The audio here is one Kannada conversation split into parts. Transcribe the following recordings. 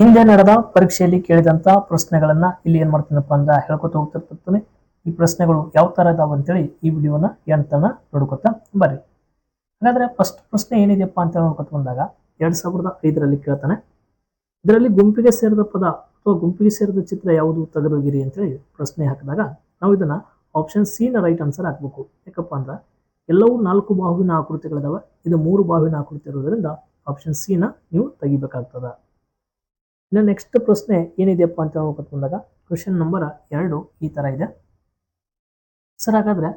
ಹಿಂದೆ ನಡೆದ ಪರೀಕ್ಷೆಯಲ್ಲಿ ಕೇಳಿದಂತ ಪ್ರಶ್ನೆಗಳನ್ನ ಇಲ್ಲಿ ಏನ್ ಮಾಡ್ತೀನಪ್ಪ ಅಂದ್ರೆ ಹೇಳ್ಕೊತ ಹೋಗ್ತಿರ್ತೀನಿ. ಈ ಪ್ರಶ್ನೆಗಳು ಯಾವ ತರ ಇದಾವ ಅಂತೇಳಿ ಈ ವಿಡಿಯೋನ ಎಂಟನ ನೋಡ್ಕೊತಾ ಬರ್ರಿ. ಹಾಗಾದ್ರೆ ಫಸ್ಟ್ ಪ್ರಶ್ನೆ ಏನಿದೆಯಪ್ಪ ಅಂತ ನೋಡ್ಕೊತ ಬಂದಾಗ ಎರಡ್ ಸಾವಿರದ ಐದರಲ್ಲಿ ಕೇಳ್ತಾನೆ. ಇದರಲ್ಲಿ ಗುಂಪಿಗೆ ಸೇರಿದ ಪದ ಅಥವಾ ಗುಂಪಿಗೆ ಸೇರಿದ ಚಿತ್ರ ಯಾವುದು ತೆಗೆದೋಗಿರಿ ಅಂತೇಳಿ ಪ್ರಶ್ನೆ ಹಾಕಿದಾಗ ನಾವು ಇದನ್ನ ಆಪ್ಷನ್ ಸಿ ನ ರೈಟ್ ಆನ್ಸರ್ ಹಾಕ್ಬೇಕು. ಯಾಕಪ್ಪ ಅಂದ್ರೆ ಎಲ್ಲವೂ ನಾಲ್ಕು ಬಾಹುವಿನ ಆಕೃತಿಗಳಿದಾವೆ. ಇದು ಮೂರು ಬಾಹುವಿನ ಆಕೃತಿ ಇರೋದ್ರಿಂದ ಆಪ್ಷನ್ ಸಿ ನ ನೀವು ತೆಗಿಬೇಕಾಗ್ತದ. ಇನ್ನು ನೆಕ್ಸ್ಟ್ ಪ್ರಶ್ನೆ ಏನಿದೆಯಪ್ಪ ಅಂತ ಹೇಳ್ಬೇಕು ಬಂದಾಗ ಕ್ವಶನ್ ನಂಬರ್ ಎರಡು ಈ ಥರ ಇದೆ. ಸರ್ ಹಾಗಾದ್ರೆ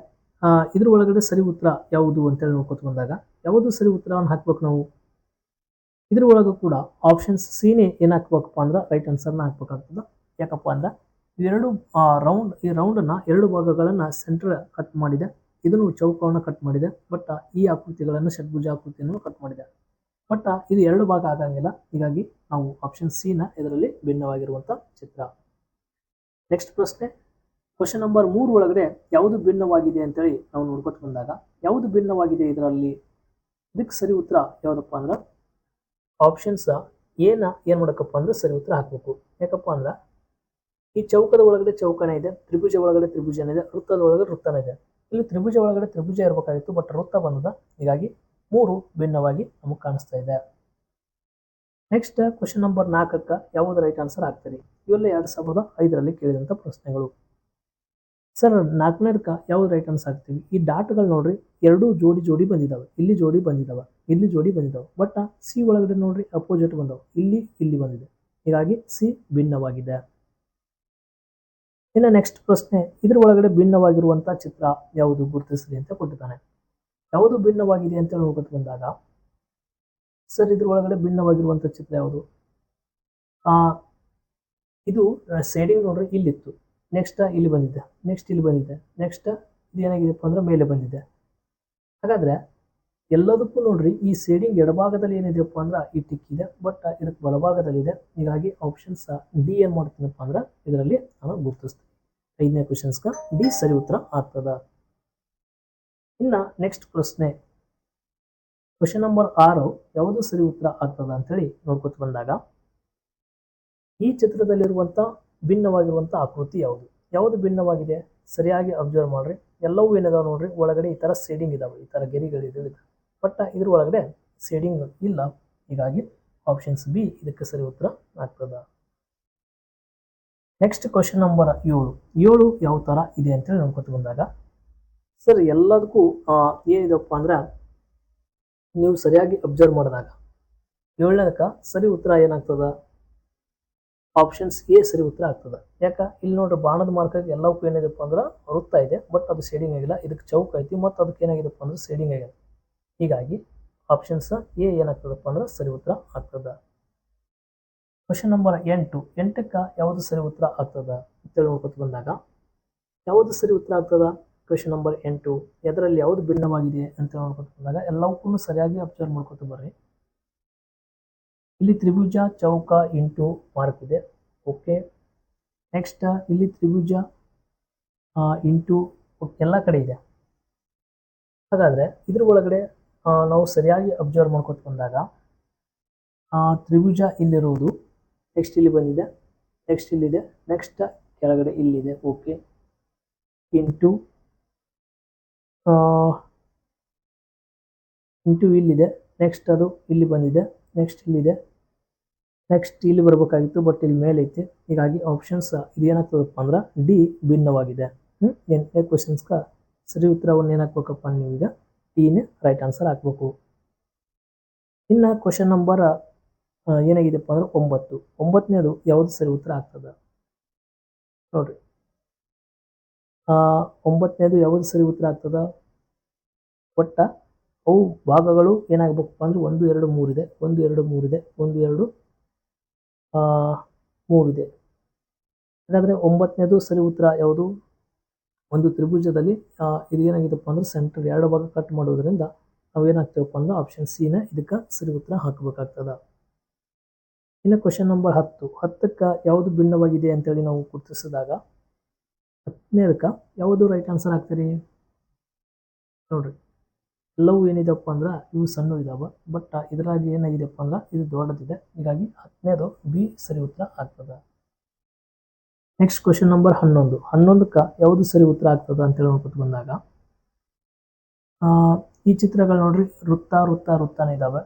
ಇದ್ರ ಒಳಗಡೆ ಸರಿ ಉತ್ತರ ಯಾವುದು ಅಂತೇಳಿ ನೋಡ್ಕೊತ ಬಂದಾಗ, ಯಾವುದು ಸರಿ ಉತ್ತರವನ್ನು ಹಾಕ್ಬೇಕು ನಾವು? ಇದ್ರ ಒಳಗೂ ಕೂಡ ಆಪ್ಷನ್ಸ್ ಸಿನೇ ಏನು ಹಾಕ್ಬೇಕಪ್ಪ ಅಂದ್ರೆ ರೈಟ್ ಆನ್ಸರ್ನ ಹಾಕ್ಬೇಕಾಗ್ತದೆ. ಯಾಕಪ್ಪ ಅಂದ್ರೆ ಇವೆರಡು ರೌಂಡ್ ಈ ರೌಂಡನ್ನ ಎರಡು ಭಾಗಗಳನ್ನು ಸೆಂಟ್ರ್ ಕಟ್ ಮಾಡಿದೆ. ಇದನ್ನು ಚೌಕವನ್ನು ಕಟ್ ಮಾಡಿದೆ. ಬಟ್ ಈ ಆಕೃತಿಗಳನ್ನು ಷಡ್ಭುಜ ಆಕೃತಿಯನ್ನು ಕಟ್ ಮಾಡಿದೆ. ಬಟ್ ಇದು ಎರಡು ಭಾಗ ಆಗಂಗಿಲ್ಲ ಹೀಗಾಗಿ ನಾವು ಆಪ್ಷನ್ ಸಿ ನ ಇದರಲ್ಲಿ ಭಿನ್ನವಾಗಿರುವಂತ ಚಿತ್ರ. ನೆಕ್ಸ್ಟ್ ಪ್ರಶ್ನೆ. ಕ್ವಶನ್ ನಂಬರ್ ಮೂರು ಒಳಗಡೆ ಯಾವುದು ಭಿನ್ನವಾಗಿದೆ ಅಂತೇಳಿ ನಾವು ನೋಡ್ಕೊತ ಬಂದಾಗ, ಯಾವುದು ಭಿನ್ನವಾಗಿದೆ ಇದರಲ್ಲಿ? ಇದಕ್ಕೆ ಸರಿ ಉತ್ತರ ಯಾವುದಪ್ಪ ಅಂದ್ರೆ ಆಪ್ಷನ್ಸ್ ಏನ ಏನ್ ಮಾಡಕಪ್ಪ ಅಂದ್ರೆ ಸರಿ ಉತ್ತರ ಹಾಕ್ಬೇಕು. ಯಾಕಪ್ಪ ಅಂದ್ರೆ, ಈ ಚೌಕದ ಒಳಗಡೆ ಚೌಕನ ಇದೆ, ತ್ರಿಭುಜ ಒಳಗಡೆ ತ್ರಿಭುಜನ ಇದೆ, ವೃತ್ತದ ಒಳಗಡೆ ವೃತ್ತನ ಇದೆ. ಇಲ್ಲಿ ತ್ರಿಭುಜ ಒಳಗಡೆ ತ್ರಿಭುಜ ಇರಬೇಕಾಗಿತ್ತು, ಬಟ್ ವೃತ್ತ ಬಂದದ. ಹೀಗಾಗಿ ಮೂರು ಭಿನ್ನವಾಗಿ ನಮಗೆ ಕಾಣಿಸ್ತಾ ಇದೆ. ನೆಕ್ಸ್ಟ್ ಕ್ವಶನ್ ನಂಬರ್ ನಾಲ್ಕಕ್ಕ ಯಾವುದು ರೈಟ್ ಆನ್ಸರ್ ಆಗ್ತದೆ? ಇವೆಲ್ಲ ಎರಡು ಸಾವಿರದ ಐದರಲ್ಲಿ ಕೇಳಿದಂತ ಪ್ರಶ್ನೆಗಳು. ಸರ್ ನಾಲ್ಕನೇದಕ್ಕ ಯಾವ್ದು ರೈಟ್ ಆನ್ಸರ್ ಆಗ್ತೀವಿ? ಈ ಡಾಟ್ಗಳು ನೋಡ್ರಿ ಎರಡು ಜೋಡಿ ಜೋಡಿ ಬಂದಿದ್ದಾವೆ ಇಲ್ಲಿ ಜೋಡಿ ಬಂದಿದ್ದಾವೆ ಇಲ್ಲಿ ಜೋಡಿ ಬಂದಿದ್ದಾವೆ ಬಟ್ ಸಿ ಒಳಗಡೆ ನೋಡ್ರಿ ಅಪೋಸಿಟ್ ಬಂದವು. ಇಲ್ಲಿ ಇಲ್ಲಿ ಬಂದಿದೆ. ಹೀಗಾಗಿ ಸಿ ಭಿನ್ನವಾಗಿದೆ. ಇನ್ನು ನೆಕ್ಸ್ಟ್ ಪ್ರಶ್ನೆ, ಇದ್ರ ಒಳಗಡೆ ಭಿನ್ನವಾಗಿರುವಂಥ ಚಿತ್ರ ಯಾವುದು? ಗುರುತಿಸಲಿ ಅಂತ ಕೊಟ್ಟಿದ್ದಾನೆ. ಯಾವುದು ಭಿನ್ನವಾಗಿದೆ ಅಂತ ನೋಡ್ಕೊತ ಬಂದಾಗ, ಸರ್ ಇದ್ರ ಒಳಗಡೆ ಭಿನ್ನವಾಗಿರುವಂತ ಚಿತ್ರ ಯಾವುದು? ಆ, ಇದು ಸೈಡಿಂಗ್ ನೋಡ್ರಿ, ಇಲ್ಲಿತ್ತು. ನೆಕ್ಸ್ಟ್ ಇಲ್ಲಿ ಬಂದಿದೆ. ನೆಕ್ಸ್ಟ್ ಇಲ್ಲಿ ಬಂದಿದೆ. ನೆಕ್ಸ್ಟ್ ಇದು ಏನಾಗಿದೆಪ್ಪ ಅಂದ್ರೆ ಮೇಲೆ ಬಂದಿದೆ. ಹಾಗಾದ್ರೆ, ಎಲ್ಲದಕ್ಕೂ ನೋಡ್ರಿ, ಈ ಸೇಡಿಂಗ್ ಎಡಭಾಗದಲ್ಲಿ ಏನಿದೆಯಪ್ಪ ಅಂದ್ರೆ ಈ ಟಿಕ್ ಇದೆ ಬಟ್ ಇದಕ್ಕೆ ಬಲಭಾಗದಲ್ಲಿ ಇದೆ ಹೀಗಾಗಿ ಆಪ್ಷನ್ಸ್ ಡಿ ಏನ್ ಮಾಡ್ತೀನಪ್ಪ ಅಂದ್ರೆ ಇದರಲ್ಲಿ ನಾನು ಗುರುತಿಸ್ತೀನಿ. ಐದನೇ ಕ್ವಶನ್ಸ್ಗೆ ಡಿ ಸರಿ ಉತ್ತರ ಆಗ್ತದ. ಇನ್ನ ನೆಕ್ಸ್ಟ್ ಪ್ರಶ್ನೆ. ಕ್ವಶನ್ ನಂಬರ್ ಆರು ಯಾವುದು ಸರಿ ಉತ್ತರ ಆಗ್ತದ ಅಂತೇಳಿ ನೋಡ್ಕೊತ ಬಂದಾಗ, ಈ ಚಿತ್ರದಲ್ಲಿರುವಂತ ಭಿನ್ನವಾಗಿರುವಂಥ ಆಕೃತಿ ಯಾವುದು? ಯಾವುದು ಭಿನ್ನವಾಗಿದೆ? ಸರಿಯಾಗಿ ಅಬ್ಸರ್ವ್ ಮಾಡ್ರಿ. ಎಲ್ಲವೂ ಏನಿದಾವೆ ನೋಡ್ರಿ? ಒಳಗಡೆ ಈ ತರ ಸೇಡಿಂಗ್ ಇದಾವೆ, ಈ ತರ ಗೆರಿಗಳಿದೆ ಬಟ್ ಇದ್ರ ಒಳಗಡೆ ಸೇಡಿಂಗ್ ಇಲ್ಲ. ಹೀಗಾಗಿ ಆಪ್ಷನ್ಸ್ ಬಿ ಇದಕ್ಕೆ ಸರಿ ಉತ್ತರ ಆಗ್ತದ. ನೆಕ್ಸ್ಟ್ ಕ್ವಶನ್ ನಂಬರ್ ಏಳು. ಏಳು ಯಾವ ತರ ಇದೆ ಅಂತೇಳಿ ನೋಡ್ಕೊತ ಬಂದಾಗ ಸರ್, ಎಲ್ಲದಕ್ಕೂ ಏನಿದೆಪ್ಪ ಅಂದ್ರೆ, ನೀವು ಸರಿಯಾಗಿ ಅಬ್ಸರ್ವ್ ಮಾಡಿದಾಗ ಏಳನೇದಕ್ಕ ಸರಿ ಉತ್ತರ ಏನಾಗ್ತದ? ಆಪ್ಷನ್ಸ್ ಎ ಸರಿ ಉತ್ತರ ಆಗ್ತದ. ಯಾಕ? ಇಲ್ಲಿ ನೋಡ್ರಿ, ಬಾಣದ ಮಾರ್ಕಕ್ಕೆ ಎಲ್ಲವಕ್ಕೂ ಏನಿದೆಪ್ಪ ಅಂದ್ರೆ, ವೃತ್ತ ಇದೆ ಬಟ್ ಅದು ಶೇಡಿಂಗ್ ಆಗಿಲ್ಲ. ಇದಕ್ಕೆ ಚೌಕ ಐತಿ, ಮತ್ತು ಅದಕ್ಕೆ ಏನಾಗಿದೆಪ್ಪ ಅಂದ್ರೆ ಶೇಡಿಂಗ್ ಆಗಿದೆ ಹೀಗಾಗಿ ಆಪ್ಷನ್ಸ್ ಎ ಏನಾಗ್ತದಪ್ಪ ಅಂದ್ರೆ, ಸರಿ ಉತ್ತರ ಆಗ್ತದ. ಕ್ವಶನ್ ನಂಬರ್ ಎಂಟು. ಎಂಟಕ್ಕೆ ಯಾವುದು ಸರಿ ಉತ್ತರ ಆಗ್ತದ? ಅಂತೇಳಿ ನೋಡ್ಕೊತ ಬಂದಾಗ, ಯಾವುದು ಸರಿ ಉತ್ತರ ಆಗ್ತದ? ಕ್ವಶನ್ ನಂಬರ್ ಎಂಟು ಅದರಲ್ಲಿ ಯಾವುದು ಭಿನ್ನವಾಗಿದೆ ಅಂತ ನೋಡ್ಕೊತ ಬಂದಾಗ ಎಲ್ಲವಕ್ಕೂ ಸರಿಯಾಗಿ ಅಬ್ಸರ್ವ್ ಮಾಡ್ಕೊತ ಬರ್ರಿ. ಇಲ್ಲಿ ತ್ರಿಭುಜ ಚೌಕ ಇಂಟು ಮಾರ್ಕ್ ಇದೆ. ಓಕೆ ನೆಕ್ಸ್ಟ್ ಇಲ್ಲಿ ತ್ರಿಭುಜ ಇಂಟು ಎಲ್ಲ ಕಡೆ ಇದೆ. ಹಾಗಾದ್ರೆ ಇದ್ರ ಒಳಗಡೆ ನಾವು ಸರಿಯಾಗಿ ಅಬ್ಸರ್ವ್ ಮಾಡ್ಕೊತ ಬಂದಾಗ ತ್ರಿಭುಜ ಇಲ್ಲಿರುವುದು ನೆಕ್ಸ್ಟ್ ಇಲ್ಲಿ ಬಂದಿದೆ ನೆಕ್ಸ್ಟ್ ಇಲ್ಲಿದೆ ನೆಕ್ಸ್ಟ್ ಕೆಳಗಡೆ ಇಲ್ಲಿದೆ. ಓಕೆ ಇಂಟು ಇಂಟು ಇಲ್ಲಿದೆ. ನೆಕ್ಸ್ಟ್ ಅದು ಇಲ್ಲಿ ಬಂದಿದೆ. ನೆಕ್ಸ್ಟ್ ಇಲ್ಲಿದೆ. ನೆಕ್ಸ್ಟ್ ಇಲ್ಲಿ ಬರಬೇಕಾಗಿತ್ತು ಬಟ್ ಇಲ್ಲಿ ಮೇಲೆ ಐತೆ. ಹೀಗಾಗಿ ಆಪ್ಷನ್ಸ್ ಇದು ಏನಾಗ್ತದಪ್ಪ ಅಂದ್ರೆ ಡಿ ಭಿನ್ನವಾಗಿದೆ. ಎಂಟನೇ ಕ್ವಶನ್ಸ್ಗೆ ಸರಿ ಉತ್ತರವನ್ನು ಏನಾಗ್ಬೇಕಪ್ಪ ನೀವೀಗ? ಡಿನೇ ರೈಟ್ ಆನ್ಸರ್ ಹಾಕ್ಬೇಕು. ಇನ್ನು ಕ್ವಶನ್ ನಂಬರ್ ಏನಾಗಿದೆಪ್ಪ ಅಂದ್ರೆ ಒಂಬತ್ತು. ಒಂಬತ್ತನೇದು ಯಾವುದು ಸರಿ ಉತ್ತರ ಆಗ್ತದೆ? ನೋಡ್ರಿ. ಒಂಬತ್ತನೇದು ಯಾವುದು ಸರಿ ಉತ್ತರ ಆಗ್ತದ? ಒಟ್ಟ ಅವು ಭಾಗಗಳು ಏನಾಗಬೇಕಪ್ಪ ಅಂದ್ರೆ ಒಂದು, ಎರಡು ಮೂರಿದೆ ಒಂದು, ಎರಡು ಮೂರಿದೆ ಒಂದು, ಎರಡು ಮೂರಿದೆ ಹಾಗಾದರೆ ಒಂಬತ್ತನೇದು ಸರಿ ಉತ್ತರ ಯಾವುದು? ಒಂದು ತ್ರಿಭುಜದಲ್ಲಿ ಇದು ಏನಾಗಿದೆಪ್ಪ ಅಂದ್ರೆ ಸೆಂಟರ್ ಎರಡು ಭಾಗ ಕಟ್ ಮಾಡೋದರಿಂದ ನಾವು ಏನಾಗ್ತೇವಪ್ಪ ಅಂದ್ರೆ ಆಪ್ಷನ್ ಸಿ ನ ಇದಕ್ಕೆ ಸರಿ ಉತ್ತರ ಹಾಕಬೇಕಾಗ್ತದ. ಇನ್ನು ಕ್ವಶನ್ ನಂಬರ್ ಹತ್ತು. ಹತ್ತಕ್ಕೆ ಯಾವುದು ಭಿನ್ನವಾಗಿದೆ ಅಂತೇಳಿ ನಾವು ಗುರುತಿಸಿದಾಗ ಹತ್ತನೇದಕ್ಕೆ ಯಾವುದು ರೈಟ್ ಆನ್ಸರ್ ಆಗ್ತೀರಿ ನೋಡ್ರಿ. ಎಲ್ಲವೂ ಏನಿದೆಪ್ಪ ಅಂದ್ರೆ ಇವು ಸಣ್ಣ ಇದಾವೆ ಬಟ್ ಇದರಾಗಿ ಏನಾಗಿದೆಪ್ಪ ಅಂದ್ರೆ ಇದು ದೊಡ್ಡದಿದೆ. ಹೀಗಾಗಿ ಹತ್ತನೇದು ಬಿ ಸರಿ ಉತ್ತರ ಆಗ್ತದೆ. ನೆಕ್ಸ್ಟ್ ಕ್ವಶನ್ ನಂಬರ್ ಹನ್ನೊಂದು. ಹನ್ನೊಂದಕ್ಕೆ ಯಾವುದು ಸರಿ ಉತ್ತರ ಆಗ್ತದ ಅಂತೇಳಿ ನೋಡ್ಕೊತ ಬಂದಾಗ ಈ ಚಿತ್ರಗಳು ನೋಡ್ರಿ, ವೃತ್ತ ವೃತ್ತ, ವೃತ್ತನ ಇದಾವೆ.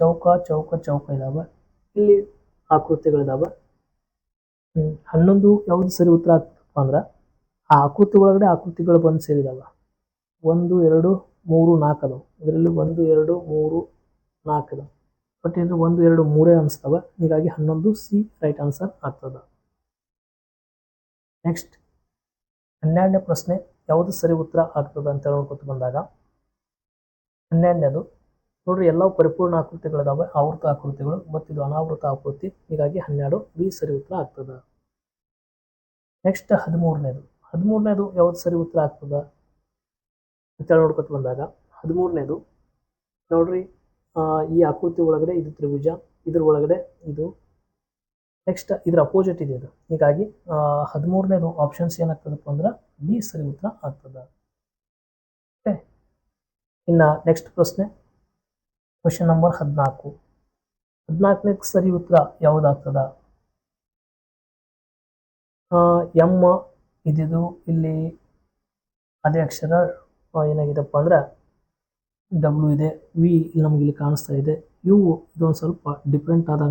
ಚೌಕ ಚೌಕ ಚೌಕ ಇದಾವೆ. ಇಲ್ಲಿ ಆಕೃತಿಗಳಿದಾವೆ. ಹ್ಮ್, ಹನ್ನೊಂದು ಯಾವುದು ಸರಿ ಉತ್ತರ ಆಗ್ತದಪ್ಪ ಅಂದ್ರೆ ಆ ಆಕೃತಿ ಒಳಗಡೆ ಆಕೃತಿಗಳು ಬಂದು ಸೇರಿದಾವೆ. ಒಂದು, ಎರಡು, ಮೂರು, ನಾಲ್ಕು ಅದಾವೆ. ಇದರಲ್ಲಿ ಒಂದು, ಎರಡು, ಮೂರು, ನಾಲ್ಕು ಅದಾವೆ. ಬಟ್ ಇದು ಒಂದು, ಎರಡು, ಮೂರೇ ಅನಿಸ್ತವೆ. ಹೀಗಾಗಿ ಹನ್ನೊಂದು ಸಿ ರೈಟ್ ಆನ್ಸರ್ ಆಗ್ತದ. ನೆಕ್ಸ್ಟ್ ಹನ್ನೆರಡನೇ ಪ್ರಶ್ನೆ ಯಾವುದು ಸರಿ ಉತ್ತರ ಆಗ್ತದ ಅಂತ ಹೇಳ್ಕೊತ ಬಂದಾಗ, ಹನ್ನೆರಡನೇದು, ನೋಡ್ರಿ ಎಲ್ಲ ಪರಿಪೂರ್ಣ ಆಕೃತಿಗಳಿದಾವೆ, ಆವೃತ ಆಕೃತಿಗಳು, ಮತ್ತು ಇದು ಅನಾವೃತ ಆಕೃತಿ, ಹೀಗಾಗಿ ಹನ್ನೆರಡು ಬಿ ಸರಿ ಉತ್ತರ ಆಗ್ತದ. ನೆಕ್ಸ್ಟ್ ಹದಿಮೂರನೇದು. ಹದಿಮೂರನೇದು ಯಾವ್ದು ಸರಿ ಉತ್ತರ ಆಗ್ತದ? ಅಂತೇಳಿ ನೋಡ್ಕೊತ ಬಂದಾಗ, ಹದಿಮೂರನೇದು, ನೋಡ್ರಿ ಈ ಆಕೃತಿ ಒಳಗಡೆ ಇದು ತ್ರಿಭುಜ, ಇದ್ರ ಒಳಗಡೆ ಇದು ನೆಕ್ಸ್ಟ್ ಇದ್ರ ಅಪೋಸಿಟ್ ಇದೆ ಇದು ಹೀಗಾಗಿ ಹದಿಮೂರನೇದು ಆಪ್ಷನ್ಸ್ ಏನಾಗ್ತದಪ್ಪ ಅಂದ್ರೆ, ಬಿ ಸರಿ ಉತ್ತರ ಆಗ್ತದ. ಓಕೆ ಇನ್ನು ನೆಕ್ಸ್ಟ್ ಪ್ರಶ್ನೆ ಕ್ವಶನ್ ನಂಬರ್ ಹದಿನಾಲ್ಕು. ಹದಿನಾಲ್ಕನೇ ಸರಿ ಉತ್ತರ ಯಾವುದಾಗ್ತದ? ಎಂ ಇದಿದು ಇಲ್ಲಿ ಅದೇ ಅಕ್ಷರ ಏನಾಗಿದೆಪ್ಪ ಅಂದ್ರೆ ಡಬ್ಲ್ಯೂ ಇದೆ ವಿ ನಮ್ಗೆ ಇಲ್ಲಿ ಕಾಣಿಸ್ತಾ ಇದೆ. ಯು ಇದೊಂದು ಸ್ವಲ್ಪ ಡಿಫ್ರೆಂಟ್ ಆದ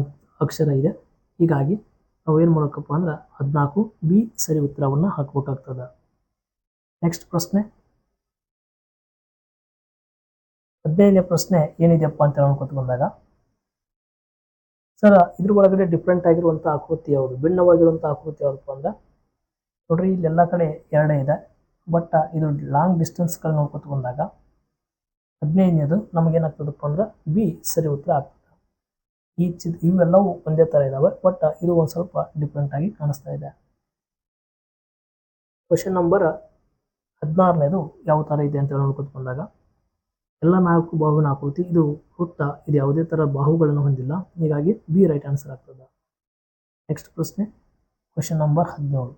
ಅಕ್ಷರ ಇದೆ. ಹೀಗಾಗಿ ನಾವು ಏನು ಮಾಡಬೇಕಪ್ಪ ಅಂದ್ರೆ ಹದಿನಾಲ್ಕು ಬಿ ಸರಿ ಉತ್ತರವನ್ನು ಹಾಕ್ಬೇಕಾಗ್ತದೆ. ನೆಕ್ಸ್ಟ್ ಪ್ರಶ್ನೆ. ಹದಿನೈದನೇ ಪ್ರಶ್ನೆ ಏನಿದೆಯಪ್ಪ ಅಂತ ನೋಡ್ಕೊತ ಬಂದಾಗ, ಸರ್ ಇದ್ರ ಒಳಗಡೆ ಡಿಫ್ರೆಂಟ್ ಆಗಿರುವಂಥ ಆಕೃತಿ ಯಾವುದು? ಭಿನ್ನವಾಗಿರುವಂಥ ಆಕೃತಿ ಯಾವುದಪ್ಪ ಅಂದ್ರೆ ನೋಡ್ರಿ ಇಲ್ಲೆಲ್ಲ ಕಡೆ ಎರಡೇ ಇದೆ. ಬಟ್ ಇದು ಲಾಂಗ್ ಡಿಸ್ಟೆನ್ಸ್ಗಳು ನೋಡ್ಕೊತ ಬಂದಾಗ ಹದಿನೈದನೇದು ನಮಗೇನಾಗ್ತದಪ್ಪ ಅಂದ್ರೆ ಬಿ ಸರಿ ಉತ್ತರ ಆಗ್ತದೆ. ಈ ಚಿತ್ ಇವೆಲ್ಲವೂ ಒಂದೇ ಥರ ಇದಾವೆ. ಬಟ್ ಇದು ಒಂದು ಸ್ವಲ್ಪ ಡಿಫ್ರೆಂಟ್ ಆಗಿ ಕಾಣಿಸ್ತಾ ಇದೆ. ಕ್ವಶನ್ ನಂಬರ್ ಹದಿನಾರನೇದು ಯಾವ ಥರ ಇದೆ ಅಂತ ನೋಡ್ಕೊತ ಬಂದಾಗ ಎಲ್ಲ ನಾಲ್ಕು ಬಾಹುವಿನ ಆಕೃತಿ, ಇದು ವೃತ್ತ ಇದು ಯಾವುದೇ ಥರ ಬಾಹುಗಳನ್ನು ಹೊಂದಿಲ್ಲ. ಹೀಗಾಗಿ ಬಿ ರೈಟ್ ಆನ್ಸರ್ ಆಗ್ತದೆ. ನೆಕ್ಸ್ಟ್ ಪ್ರಶ್ನೆ ಕ್ವಶನ್ ನಂಬರ್ ಹದಿನೇಳು.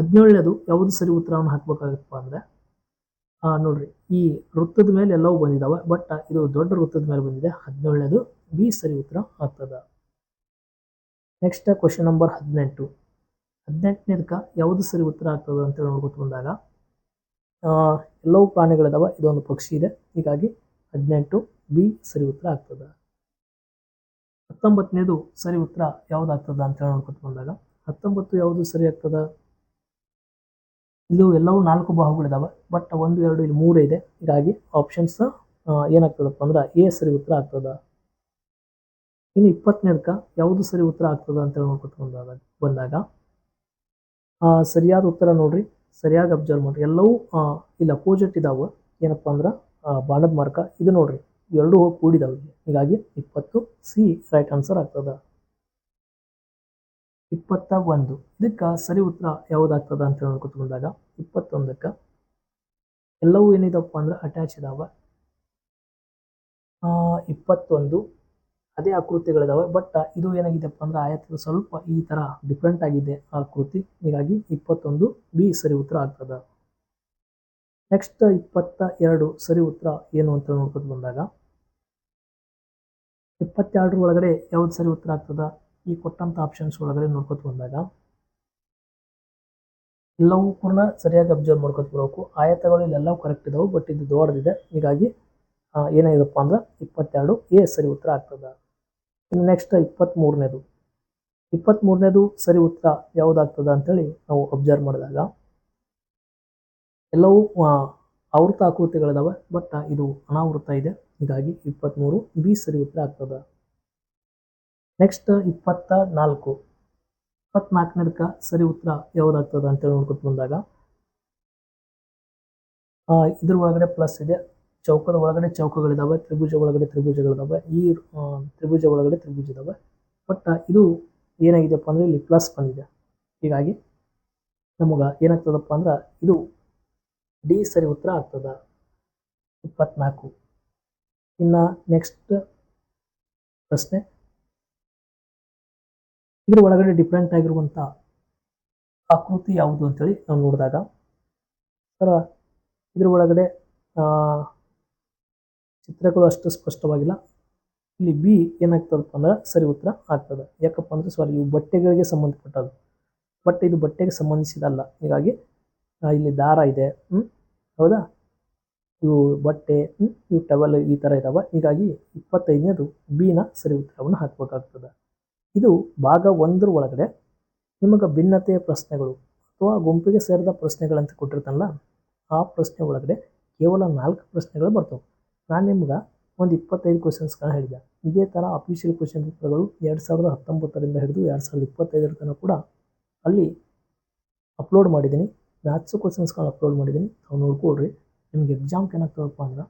ಹದಿನೇಳನೇದು ಯಾವುದು ಸರಿ ಉತ್ತರವನ್ನು ಹಾಕ್ಬೇಕಾಗತ್ತಪ್ಪ ಅಂದರೆ ನೋಡ್ರಿ, ಈ ವೃತ್ತದ ಮೇಲೆ ಎಲ್ಲವೂ ಬಂದಿದ್ದಾವೆ ಬಟ್ ಇದು ದೊಡ್ಡ ವೃತ್ತದ ಮೇಲೆ ಬಂದಿದೆ. ಹದಿನೇಳನೇದು ಬಿ ಸರಿ ಉತ್ತರ ಆಗ್ತದೆ. ನೆಕ್ಸ್ಟ್ ಕ್ವಶನ್ ನಂಬರ್ ಹದಿನೆಂಟು. ಹದಿನೆಂಟನೇದಕ್ಕ ಯಾವುದು ಸರಿ ಉತ್ತರ ಆಗ್ತದೆ ಅಂತೇಳಿ ನೋಡ್ಕೊತ ಬಂದಾಗ ಎಲ್ಲವೂ ಪ್ರಾಣಿಗಳಿದಾವೆ, ಇದೊಂದು ಪಕ್ಷಿ ಇದೆ. ಹೀಗಾಗಿ ಹದಿನೆಂಟು ಬಿ ಸರಿ ಉತ್ತರ ಆಗ್ತದೆ. ಹತ್ತೊಂಬತ್ತನೇದು ಸರಿ ಉತ್ತರ ಯಾವ್ದಾಗ್ತದ ಅಂತ ಹೇಳಿ ನೋಡ್ಕೊತ ಬಂದಾಗ, ಹತ್ತೊಂಬತ್ತು ಯಾವುದು ಸರಿ ಆಗ್ತದ? ಇದು ಎಲ್ಲವೂ ನಾಲ್ಕು ಬಾಹುಗಳಿದಾವೆ. ಬಟ್ ಒಂದು, ಎರಡು, ಇಲ್ಲಿ ಮೂರು ಇದೆ. ಹೀಗಾಗಿ ಆಪ್ಷನ್ಸ್ ಏನಾಗ್ತದಪ್ಪ ಅಂದ್ರೆ ಎ ಸರಿ ಉತ್ತರ ಆಗ್ತದ. ಇನ್ನು ಇಪ್ಪತ್ತನೇದಕ್ಕ ಯಾವುದು ಸರಿ ಉತ್ತರ ಆಗ್ತದ ಅಂತ ಹೇಳಿ ನೋಡ್ಕೊತ ಬಂದಾಗ ಸರಿಯಾದ ಉತ್ತರ ನೋಡ್ರಿ. ಸರಿಯಾಗಿ ಅಬ್ಸರ್ವ್ ಮಾಡ್ರಿ. ಎಲ್ಲವೂ ಇಲ್ಲಿ ಅಪೋಸಿಟ್ ಇದಾವೆ. ಏನಪ್ಪ ಅಂದ್ರೆ ಬಾಣದ ಮಾರ್ಕ. ಇದು ನೋಡ್ರಿ, ಎರಡು ಹೋಗಿ ಕೂಡಿದಾವೆ. ಹೀಗಾಗಿ ಇಪ್ಪತ್ತು ಸಿ ರೈಟ್ ಆನ್ಸರ್ ಆಗ್ತದ. ಇಪ್ಪತ್ತ ಒಂದು ಇದಕ್ಕೆ ಸರಿ ಉತ್ತರ ಯಾವುದಾಗ್ತದ ಅಂತ ಹೇಳಿ ಬಂದಾಗ ಇಪ್ಪತ್ತೊಂದಕ್ಕೆ ಎಲ್ಲವೂ ಏನಿದಪ್ಪ ಅಂದ್ರೆ ಅಟ್ಯಾಚ್ ಇದಾವೆ. ಇಪ್ಪತ್ತೊಂದು. ಅದೇ ಆಕೃತಿಗಳಿದಾವೆ. ಬಟ್ ಇದು ಏನಾಗಿದೆಪ್ಪ ಅಂದ್ರೆ ಆಯತದ ಸ್ವಲ್ಪ ಈ ತರ ಡಿಫ್ರೆಂಟ್ ಆಗಿದೆ ಆಕೃತಿ. ಹೀಗಾಗಿ ಇಪ್ಪತ್ತೊಂದು ಬಿ ಸರಿ ಉತ್ತರ ಆಗ್ತದ. ನೆಕ್ಸ್ಟ್ ಇಪ್ಪತ್ತ ಎರಡು ಸರಿ ಉತ್ತರ ಏನು ಅಂತ ನೋಡ್ಕೊಂಡು ಬಂದಾಗ ಇಪ್ಪತ್ತೆರಡರ ಒಳಗಡೆ ಯಾವ್ದು ಸರಿ ಉತ್ತರ ಆಗ್ತದ? ಈ ಕೊಟ್ಟಂಥ ಆಪ್ಷನ್ಸ್ ಒಳಗಡೆ ನೋಡ್ಕೊತ ಬಂದಾಗ, ಎಲ್ಲವೂ ಕೂಡ ಸರಿಯಾಗಿ ಅಬ್ಸರ್ವ್ ಮಾಡ್ಕೊತ ಬರಬೇಕು ಆಯತಗಳು ಇಲ್ಲೆಲ್ಲವೂ ಕರೆಕ್ಟ್ ಇದಾವೆ ಬಟ್ ಇದು ದೊಡ್ಡದಿದೆ. ಹೀಗಾಗಿ ಏನಾಗಿದೆಪ್ಪ ಅಂದ್ರೆ ಇಪ್ಪತ್ತೆರಡು ಎ ಸರಿ ಉತ್ತರ ಆಗ್ತದೆ. ಇನ್ನು ನೆಕ್ಸ್ಟ್ ಇಪ್ಪತ್ತ್ಮೂರನೇದು ಇಪ್ಪತ್ತ್ಮೂರನೇದು ಸರಿ ಉತ್ತರ ಯಾವುದಾಗ್ತದ ಅಂತೇಳಿ ನಾವು ಅಬ್ಸರ್ವ್ ಮಾಡಿದಾಗ, ಎಲ್ಲವೂ ಆವೃತ ಆಕೃತಿಗಳಿದಾವೆ ಬಟ್ ಇದು ಅನಾವೃತ ಇದೆ. ಹೀಗಾಗಿ ಇಪ್ಪತ್ತ್ಮೂರು ಬಿ ಸರಿ ಉತ್ತರ ಆಗ್ತದ. ನೆಕ್ಸ್ಟ್ ಇಪ್ಪತ್ತ ನಾಲ್ಕು. ಇಪ್ಪತ್ನಾಲ್ಕನೇದಕ್ಕೆ ಸರಿ ಉತ್ತರ ಯಾವುದಾಗ್ತದ ಅಂತೇಳಿ ನೋಡ್ಕೊತ ಬಂದಾಗ ಇದ್ರ ಒಳಗಡೆ ಪ್ಲಸ್ ಇದೆ. ಚೌಕದ ಒಳಗಡೆ ಚೌಕಗಳಿದಾವೆ, ತ್ರಿಭುಜ ಒಳಗಡೆ ತ್ರಿಭುಜಗಳಿದಾವೆ, ಈ ತ್ರಿಭುಜ ಒಳಗಡೆ ತ್ರಿಭುಜ ಇದಾವೆ ಬಟ್ ಇದು ಏನಾಗಿದೆಪ್ಪ ಅಂದ್ರೆ ಇಲ್ಲಿ ಪ್ಲಸ್ ಬಂದಿದೆ. ಹೀಗಾಗಿ ನಮಗ ಏನಾಗ್ತದಪ್ಪ ಅಂದ್ರೆ ಇದು ಡಿ ಸರಿ ಉತ್ತರ ಆಗ್ತದ. ಇಪ್ಪತ್ನಾಲ್ಕು. ಇನ್ನ ನೆಕ್ಸ್ಟ್ ಪ್ರಶ್ನೆ. ಇದ್ರ ಒಳಗಡೆ ಡಿಫ್ರೆಂಟ್ ಆಗಿರುವಂತ ಆಕೃತಿ ಯಾವುದು ಅಂತೇಳಿ ನಾವು ನೋಡಿದಾಗ. ಸರ, ಇದ್ರ ಒಳಗಡೆ ಚಿತ್ರಗಳು ಅಷ್ಟು ಸ್ಪಷ್ಟವಾಗಿಲ್ಲ. ಇಲ್ಲಿ ಬಿ ಏನಾಗ್ತದಪ್ಪ ಅಂದ್ರೆ ಸರಿ ಉತ್ತರ ಆಗ್ತದೆ. ಯಾಕಪ್ಪ ಅಂದ್ರೆ ಸಾರಿ, ಇವು ಬಟ್ಟೆಗಳಿಗೆ ಸಂಬಂಧಪಟ್ಟದ್ದು. ಬಟ್ ಇದು ಬಟ್ಟೆಗೆ ಸಂಬಂಧಿಸಿದಲ್ಲ. ಹೀಗಾಗಿ ಇಲ್ಲಿ ದಾರ ಇದೆ. ಹ್ಮ್? ಹೌದಾ? ಇವು ಬಟ್ಟೆ ಇವು ಟವೆಲ್ ಈ ಥರ ಇದಾವೆ. ಹೀಗಾಗಿ ಇಪ್ಪತ್ತೈದನೇದು ಬಿನ ಸರಿ ಉತ್ತರವನ್ನು ಹಾಕಬೇಕಾಗ್ತದೆ. ಇದು ಭಾಗ ಒಂದರ ಒಳಗಡೆ ನಿಮಗೆ ಭಿನ್ನತೆಯ ಪ್ರಶ್ನೆಗಳು ಅಥವಾ ಗುಂಪಿಗೆ ಸೇರಿದ ಪ್ರಶ್ನೆಗಳಂತ ಕೊಟ್ಟಿರ್ತಾನಲ್ಲ, ಆ ಪ್ರಶ್ನೆ ಒಳಗಡೆ ಕೇವಲ ನಾಲ್ಕು ಪ್ರಶ್ನೆಗಳು ಬರ್ತವೆ. ನಾನು ನಿಮ್ಗೆ ಒಂದು ಇಪ್ಪತ್ತೈದು ಕ್ವಶನ್ಸ್ಗಳನ್ನ ಹೇಳಿದೆ. ಇದೇ ಥರ ಅಫಿಷಿಯಲ್ ಕ್ವಶನ್ ಪೇಪರ್ಗಳು ಎರಡು ಸಾವಿರದ ಹತ್ತೊಂಬತ್ತರಿಂದ ಹಿಡಿದು ಎರಡು ಸಾವಿರದ ಇಪ್ಪತ್ತೈದರ ತನಕ ಕೂಡ ಅಲ್ಲಿ ಅಪ್ಲೋಡ್ ಮಾಡಿದ್ದೀನಿ. ಮ್ಯಾಥ್ಸು ಕ್ವಶನ್ಸ್ಗಳನ್ನ ಅಪ್ಲೋಡ್ ಮಾಡಿದ್ದೀನಿ. ನಾವು ನೋಡ್ಕೊಳ್ರಿ, ನಿಮ್ಗೆ ಎಕ್ಸಾಮ್ಗೆ ಏನಾಗ್ತದಪ್ಪ ಅಂದ್ರೆ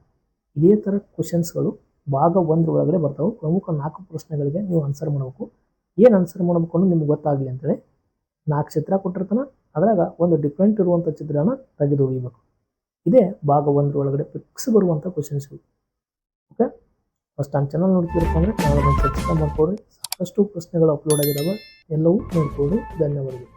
ಇದೇ ಥರ ಕ್ವಶನ್ಸ್ಗಳು ಭಾಗ ಒಂದರ ಒಳಗಡೆ ಬರ್ತಾವೆ. ಪ್ರಮುಖ ನಾಲ್ಕು ಪ್ರಶ್ನೆಗಳಿಗೆ ನೀವು ಆನ್ಸರ್ ಮಾಡಬೇಕು. ಏನು ಆನ್ಸರ್ ಮಾಡ್ಬೇಕು ನಿಮ್ಗೆ ಗೊತ್ತಾಗಲಿ ಅಂತೇಳಿ ನಾಲ್ಕು ಚಿತ್ರ ಕೊಟ್ಟಿರ್ತಾನೆ. ಅದ್ರಾಗ ಒಂದು ಡಿಫ್ರೆಂಟ್ ಇರುವಂಥ ಚಿತ್ರನ ತೆಗೆದು ಒಗಿಬೇಕು ಇದೇ ಭಾಗ ಒಂದರೊಳಗಡೆ ಫಿಕ್ಸ್ ಬರುವಂಥ ಕ್ವಶನ್ಸ್ಗಳು ಓಕೆ ಫಸ್ಟ್ ನಾನು ಚಾನಲ್ ನೋಡ್ತಿರಪ್ಪ ಅಂದರೆ ಚಾನಲ್ ಸಬ್ಸ್ಕ್ರೈಬ್ ಮಾಡ್ಕೊಡ್ರಿ ಸಾಕಷ್ಟು ಪ್ರಶ್ನೆಗಳು ಅಪ್ಲೋಡ್ ಆಗಿದ್ದಾವೆ ಎಲ್ಲವೂ ನೋಡ್ಕೊಡ್ರಿ ಧನ್ಯವಾದಗಳು.